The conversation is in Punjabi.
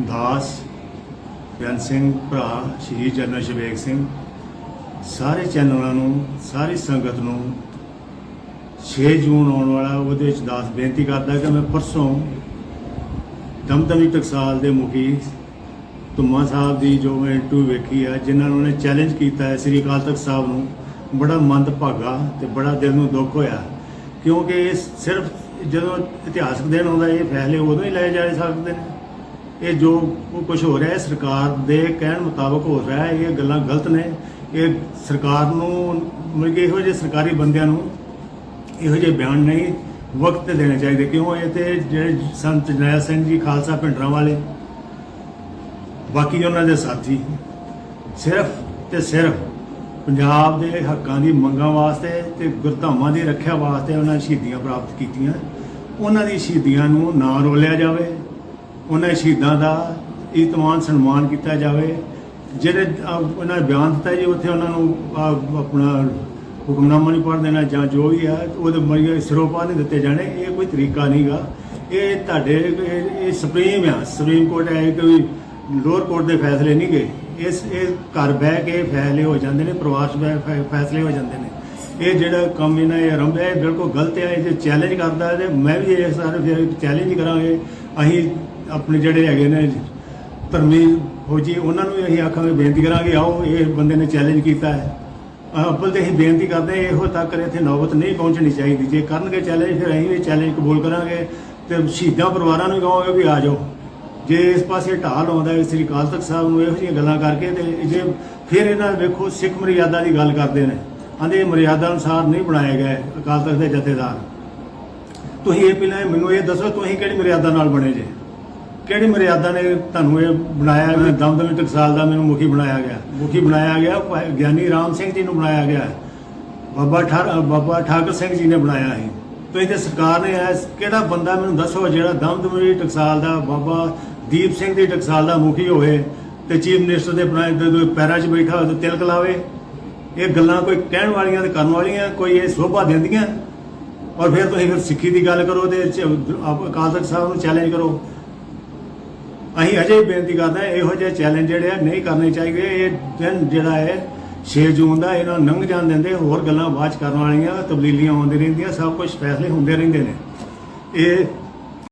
ਦਾਸ ਬੇਅੰਤ ਸਿੰਘ, ਭਰਾ ਸ਼ਹੀਦ ਜਨਰਲ ਸ਼ਵੇਕ ਸਿੰਘ, ਸਾਰੇ ਚੈਨਲਾਂ ਨੂੰ, ਸਾਰੀ ਸੰਗਤ ਨੂੰ 6 ਜੂਨ ਆਉਣ ਵਾਲਾ ਉਹਦੇ ਵਿੱਚ ਦਾਸ ਬੇਨਤੀ ਕਰਦਾ ਕਿ ਮੈਂ ਪਰਸੋਂ ਦਮਦਮੀ ਟਕਸਾਲ ਦੇ ਮੁਖੀ ਤੁਮਾ ਸਾਹਿਬ ਦੀ ਜੋ ਮੈਂ ਇੰਟਰਵਿਊ ਵੇਖੀ ਹੈ ਜਿਨ੍ਹਾਂ ਨੂੰ ਉਹਨੇ ਚੈਲੰਜ ਕੀਤਾ ਹੈ ਸ੍ਰੀ ਅਕਾਲ ਤਖਤ ਸਾਹਿਬ ਨੂੰ, ਬੜਾ ਮੰਦ ਭਾਗਾ ਤੇ ਬੜਾ ਦਿਲ ਨੂੰ ਦੁੱਖ ਹੋਇਆ। ਕਿਉਂਕਿ ਇਹ ਸਿਰਫ ਜਦੋਂ ਇਤਿਹਾਸਕ ਦਿਨ ਆਉਂਦਾ, ਇਹ ਫੈਸਲੇ ਉਦੋਂ ਹੀ ਲਏ ਜਾ ਸਕਦੇ ਨੇ। ਇਹ ਜੋ ਕੁਝ ਹੋ ਰਿਹਾ ਹੈ, ਸਰਕਾਰ ਦੇ ਕਹਿਣ ਮੁਤਾਬਕ ਹੋ ਰਿਹਾ ਹੈ, ਇਹ ਗੱਲਾਂ ਗਲਤ ਨੇ। ਇਹ ਸਰਕਾਰ ਨੂੰ, ਮਤਲਬ ਕਿ ਇਹੋ ਜਿਹੇ ਸਰਕਾਰੀ ਬੰਦਿਆਂ ਨੂੰ ਇਹੋ ਜਿਹੇ ਬਿਆਨ ਨਹੀਂ ਵਕਤ ਤੇ ਦੇਣੇ ਚਾਹੀਦੇ। ਕਿਉਂ? ਇਹ ਤੇ ਜਿਹੜੇ ਸੰਤ ਜਰਨੈਲ ਸਿੰਘ ਜੀ, ਖਾਲਸਾ ਭਿੰਡਰਾਂ ਵਾਲੇ, ਬਾਕੀ ਉਹਨਾਂ ਦੇ ਸਾਥੀ। ਸਿਰਫ ਤੇ ਸਿਰਫ ਪੰਜਾਬ ਦੇ ਹੱਕਾਂ ਦੀ ਮੰਗਾਂ ਵਾਸਤੇ ਤੇ ਗੁਰਧਾਮਾਂ ਦੀ ਰੱਖਿਆ ਵਾਸਤੇ ਉਹਨਾਂ ਨੇ ਸ਼ਹੀਦੀਆਂ ਪ੍ਰਾਪਤ ਕੀਤੀਆਂ। ਉਹਨਾਂ ਦੀ ਸ਼ਹੀਦੀਆਂ ਨੂੰ ਨਾ ਰੋਲਿਆ ਜਾਵੇ। ਉਹਨਾਂ ਸ਼ਹੀਦਾਂ ਦਾ ਇਤਮਾਨ ਸਨਮਾਨ ਕੀਤਾ ਜਾਵੇ। ਜਿਹੜੇ ਉਹਨਾਂ ਨੇ ਬਿਆਨ ਦਿੱਤਾ ਜੀ, ਉੱਥੇ ਉਹਨਾਂ ਨੂੰ ਆਪਣਾ ਹੁਕਮਨਾਮਾ ਨਹੀਂ ਪੜ੍ਹ ਦੇਣਾ ਜਾਂ ਜੋ ਵੀ ਆ ਉਹਦੇ ਮਰੀਏ ਸਿਰੋਪਾ ਨਹੀਂ ਦਿੱਤੇ ਜਾਣੇ। ਇਹ ਕੋਈ ਤਰੀਕਾ ਨਹੀਂਗਾ। ਇਹ ਤੁਹਾਡੇ, ਇਹ ਸੁਪਰੀਮ ਆ। ਸੁਪਰੀਮ ਕੋਰਟ ਹੈ ਕੋਈ ਲੋਅਰ ਕੋਰਟ ਦੇ ਫੈਸਲੇ ਨਹੀਂ ਗਏ ਇਸ, ਇਹ ਘਰ ਬਹਿ ਕੇ ਫੈਸਲੇ ਹੋ ਜਾਂਦੇ ਨੇ ਪ੍ਰਵਾਸ ਬਹਿ ਫੈ- ਫੈਸਲੇ ਹੋ ਜਾਂਦੇ ਨੇ। ਇਹ ਜਿਹੜਾ ਕੰਮ ਇਹਨਾਂ ਇਹ ਆਰੰਭ ਹੈ, ਇਹ ਬਿਲਕੁਲ ਗਲਤ ਹੈ। ਇਹ ਜੇ ਚੈਲੰਜ ਕਰਦਾ ਹੈ ਤੇ ਮੈਂ ਵੀ ਇਹ ਸਾਰੇ ਫਿਰ ਚੈਲੰਜ ਕਰਾਂਗੇ। ਅਸੀਂ ਆਪਣੇ ਜਿਹੜੇ ਹੈਗੇ ਨੇ ਧਰਮੀ ਫੌਜੀ, ਉਹਨਾਂ ਨੂੰ ਵੀ ਅਸੀਂ ਆਖਾਂਗੇ, ਬੇਨਤੀ ਕਰਾਂਗੇ, ਆਓ, ਇਹ ਬੰਦੇ ਨੇ ਚੈਲੰਜ ਕੀਤਾ ਹੈ। ਅੱਬਲ ਅੱਵਲ ਤੇ ਅਸੀਂ ਬੇਨਤੀ ਕਰਦੇ ਹਾਂ, ਇਹੋ ਤੱਕ ਇੱਥੇ ਨੌਬਤ ਨਹੀਂ ਪਹੁੰਚਣੀ ਚਾਹੀਦੀ। ਜੇ ਕਰਨਗੇ ਚੈਲੰਜ ਫਿਰ ਅਸੀਂ ਵੀ ਚੈਲੰਜ ਕਬੂਲ ਕਰਾਂਗੇ ਤੇ ਸ਼ਹੀਦਾਂ ਪਰਿਵਾਰਾਂ ਨੂੰ ਕਹਾਂਗੇ ਵੀ ਆ ਜਾਓ। ਜੇ ਇਸ ਪਾਸੇ ਢਾਲ ਆਉਂਦਾ ਹੈ, ਸ੍ਰੀ ਅਕਾਲ ਤਖਤ ਸਾਹਿਬ ਨੂੰ ਇਹੋ ਜਿਹੀਆਂ ਗੱਲਾਂ ਕਰਕੇ ਤੇ ਜੇ ਫਿਰ ਇਹਨਾਂ ਵੇਖੋ, ਸਿੱਖ ਮਰਿਆਦਾ ਦੀ ਗੱਲ ਕਰਦੇ ਨੇ। ਆਂਦੇ ਮਰਿਆਦਾ ਅਨੁਸਾਰ ਨਹੀਂ ਬਣਾਏ ਗਏ ਅਕਾਲ ਤਖਤ ਦੇ ਜਥੇਦਾਰ। ਤੁਸੀਂ ਇਹ ਪਹਿਲਾਂ ਮੈਨੂੰ ਇਹ ਦੱਸੋ, ਤੁਸੀਂ ਕਿਹੜੀ ਮਰਿਆਦਾ ਨਾਲ ਬਣੇ ਜੇ? ਕਿਹੜੀ ਮਰਿਆਦਾ ਨੇ ਤੁਹਾਨੂੰ ਇਹ ਬਣਾਇਆ? ਮੈਂ ਦਮਦਮੀ ਟਕਸਾਲ ਦਾ ਮੈਨੂੰ ਮੁਖੀ ਬਣਾਇਆ ਗਿਆ। ਮੁਖੀ ਬਣਾਇਆ ਗਿਆ ਗਿਆਨੀ ਰਾਮ ਸਿੰਘ ਜੀ ਨੂੰ ਬਣਾਇਆ ਗਿਆ। ਬਾਬਾ ਠਾਰ ਬਾਬਾ ਠਾਕਰ ਸਿੰਘ ਜੀ ਨੇ ਬਣਾਇਆ ਸੀ ਤੁਸੀਂ ਤੇ ਸਰਕਾਰ ਨੇ ਐਸ ਕਿਹੜਾ ਬੰਦਾ ਮੈਨੂੰ ਦੱਸੋ ਜਿਹੜਾ ਦਮਦਮੀ ਟਕਸਾਲ ਦਾ ਬਾਬਾ ਦੀਪ ਸਿੰਘ ਦੀ ਟਕਸਾਲ ਦਾ ਮੁਖੀ ਹੋਵੇ ਤੇ ਚੀਫ ਮਿਨਿਸਟਰ ਦੇ ਬਣਾਏ ਦੇ ਪੈਰਾਂ 'ਚ ਬੈਠਾ ਹੋਵੇ ਤੇ ਤਿਲਕ ਲਾਵੇ। ਇਹ ਗੱਲਾਂ ਕੋਈ ਕਹਿਣ ਵਾਲੀਆਂ ਤੇ ਕਰਨ ਵਾਲੀਆਂ, ਕੋਈ ਇਹ ਸੋਭਾ ਦਿੰਦੀਆਂ? ਔਰ ਫਿਰ ਤੁਸੀਂ ਫਿਰ ਸਿੱਖੀ ਦੀ ਗੱਲ ਕਰੋ ਤੇ ਅਕਾਲ ਤਖਤ ਸਾਹਿਬ ਨੂੰ ਚੈਲੰਜ ਕਰੋ। ਅਸੀਂ ਅਜੇ ਬੇਨਤੀ ਕਰਦੇ ਹਾਂ, ਇਹੋ ਜਿਹੇ ਚੈਲੰਜ ਜਿਹੜੇ ਆ ਨਹੀਂ ਕਰਨੇ ਚਾਹੀਦੇ। ਇਹ ਦਿਨ ਜਿਹੜਾ ਹੈ 6 ਜੂਨ ਦਾ, ਇਹਨਾਂ ਨੂੰ ਲੰਘ ਜਾਣ ਦਿੰਦੇ, ਹੋਰ ਗੱਲਾਂ ਬਾਅਦ ਚ ਕਰਨ ਵਾਲੀਆਂ ਤਬਦੀਲੀਆਂ ਆਉਂਦੀਆਂ ਰਹਿੰਦੀਆਂ, ਸਭ ਕੁਝ ਫੈਸਲੇ ਹੁੰਦੇ ਰਹਿੰਦੇ ਨੇ। ਇਹ